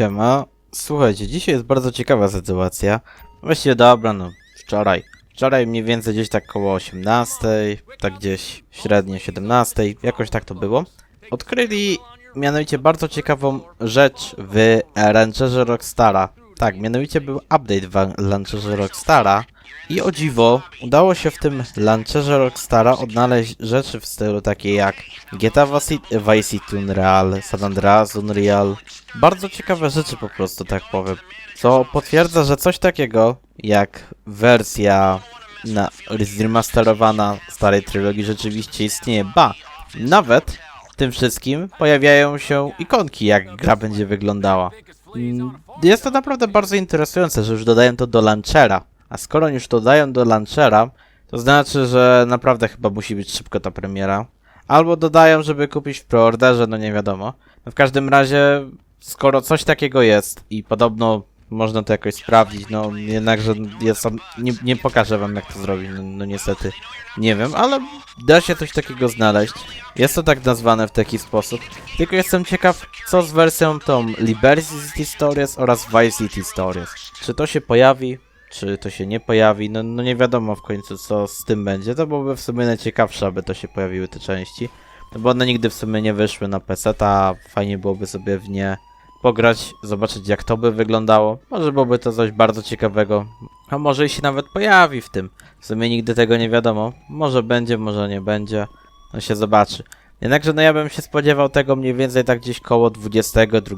Siema. Słuchajcie, dzisiaj jest bardzo ciekawa sytuacja. Właściwie dobra, no wczoraj. Wczoraj mniej więcej gdzieś tak koło 18, tak gdzieś średnio 17, jakoś tak to było. Odkryli mianowicie bardzo ciekawą rzecz w Rancherze Rockstara. Tak, mianowicie był update w Rancherze Rockstara i o dziwo udało się w tym Rancherze Rockstara odnaleźć rzeczy w stylu takie jak GTA Vice City- Unreal, San Andreas Unreal, bardzo ciekawe rzeczy po prostu, tak powiem. Co potwierdza, że coś takiego jak wersja na zremasterowana starej trylogii rzeczywiście istnieje. Ba, nawet tym wszystkim pojawiają się ikonki, jak gra będzie wyglądała. Mm, Jest to naprawdę bardzo interesujące, że już dodają to do launchera. A skoro już dodają do launchera, to znaczy, że naprawdę chyba musi być szybko ta premiera. Albo dodają, żeby kupić w preorderze, no nie wiadomo. No w każdym razie, skoro coś takiego jest i podobno można to jakoś sprawdzić, no jednakże ja nie, nie pokażę wam jak to zrobić, no, no niestety nie wiem, ale da się coś takiego znaleźć. Jest to tak nazwane w taki sposób. Tylko jestem ciekaw, co z wersją tą Liberty City Stories oraz Vice City Stories. Czy to się pojawi? Czy to się nie pojawi? No, no nie wiadomo w końcu co z tym będzie. To byłoby w sumie najciekawsze, aby to się pojawiły te części. No bo one nigdy w sumie nie wyszły na PC, a fajnie byłoby sobie w nie pograć, zobaczyć jak to by wyglądało. Może byłoby to coś bardzo ciekawego. A może i się nawet pojawi w tym. W sumie nigdy tego nie wiadomo. Może będzie, może nie będzie. No się zobaczy. Jednakże no ja bym się spodziewał tego mniej więcej tak gdzieś koło 22,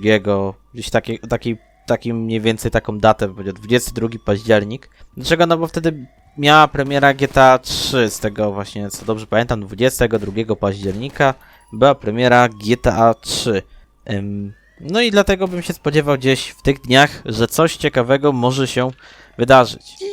gdzieś taki, taki, taki mniej więcej taką datę, będzie 22 październik. Dlaczego? No bo wtedy miała premiera GTA 3, z tego właśnie, co dobrze pamiętam, 22 października była premiera GTA 3. Ym, no i dlatego bym się spodziewał gdzieś w tych dniach, że coś ciekawego może się wydarzyć. I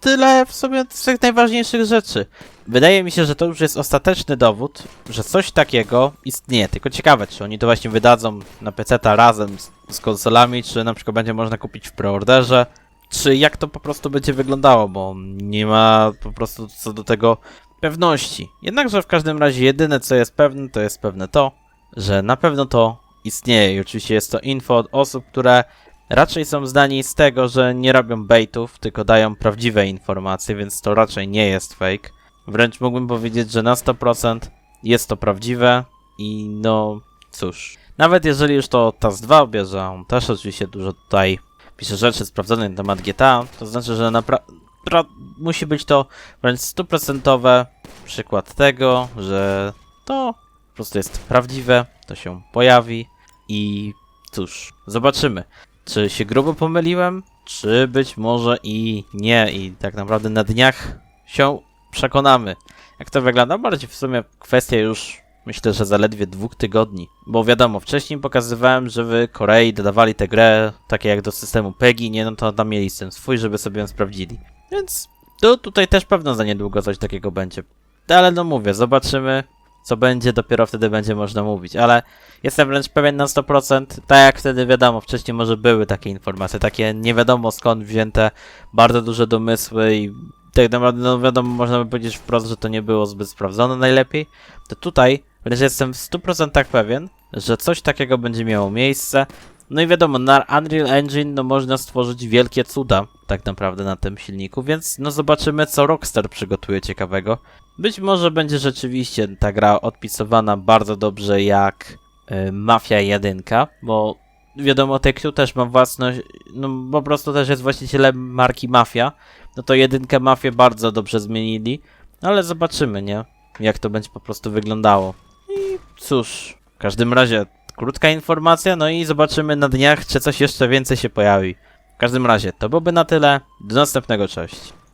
tyle w sobie z tych najważniejszych rzeczy. Wydaje mi się, że to już jest ostateczny dowód, że coś takiego istnieje. Tylko ciekawe, czy oni to właśnie wydadzą na PC razem z, z konsolami, czy na przykład będzie można kupić w preorderze, czy jak to po prostu będzie wyglądało, bo nie ma po prostu co do tego pewności. Jednakże w każdym razie jedyne co jest pewne, to jest pewne to, że na pewno to istnieje. I oczywiście jest to info od osób, które raczej są zdani z tego, że nie robią baitów, tylko dają prawdziwe informacje, więc to raczej nie jest fake. Wręcz mógłbym powiedzieć, że na 100% jest to prawdziwe i no cóż. Nawet jeżeli już to TAS-2 bierze, a on też oczywiście dużo tutaj pisze rzeczy sprawdzone na temat GTA, to znaczy, że musi być to wręcz stuprocentowe przykład tego, że to po prostu jest prawdziwe, to się pojawi i cóż, zobaczymy. Czy się grubo pomyliłem, czy być może i nie i tak naprawdę na dniach się przekonamy. Jak to wygląda? Bardziej w sumie kwestia już myślę, że zaledwie dwóch tygodni. Bo wiadomo, wcześniej pokazywałem, że w Korei dodawali tę grę, takie jak do systemu PEGI, nie, no to tam mieli system swój, żeby sobie ją sprawdzili. Więc to tutaj też pewno za niedługo coś takiego będzie. Ale no mówię, zobaczymy co będzie, dopiero wtedy będzie można mówić, ale jestem wręcz pewien na 100%, tak jak wtedy wiadomo, wcześniej może były takie informacje, takie nie wiadomo skąd wzięte, bardzo duże domysły i tak naprawdę, no wiadomo, można by powiedzieć wprost, że to nie było zbyt sprawdzone najlepiej, to tutaj wręcz jestem w 100% pewien, że coś takiego będzie miało miejsce, no i wiadomo, na Unreal Engine no można stworzyć wielkie cuda tak naprawdę na tym silniku, więc no zobaczymy co Rockstar przygotuje ciekawego. Być może będzie rzeczywiście ta gra odpisowana bardzo dobrze jak y, Mafia 1, bo wiadomo, Take-Two też ma własność, no po prostu też jest właścicielem marki Mafia, no to jedynkę Mafię bardzo dobrze zmienili, ale zobaczymy, nie? Jak to będzie po prostu wyglądało. Cóż, w każdym razie krótka informacja, no i zobaczymy na dniach, czy coś jeszcze więcej się pojawi. W każdym razie, to byłoby na tyle. Do następnego, cześć.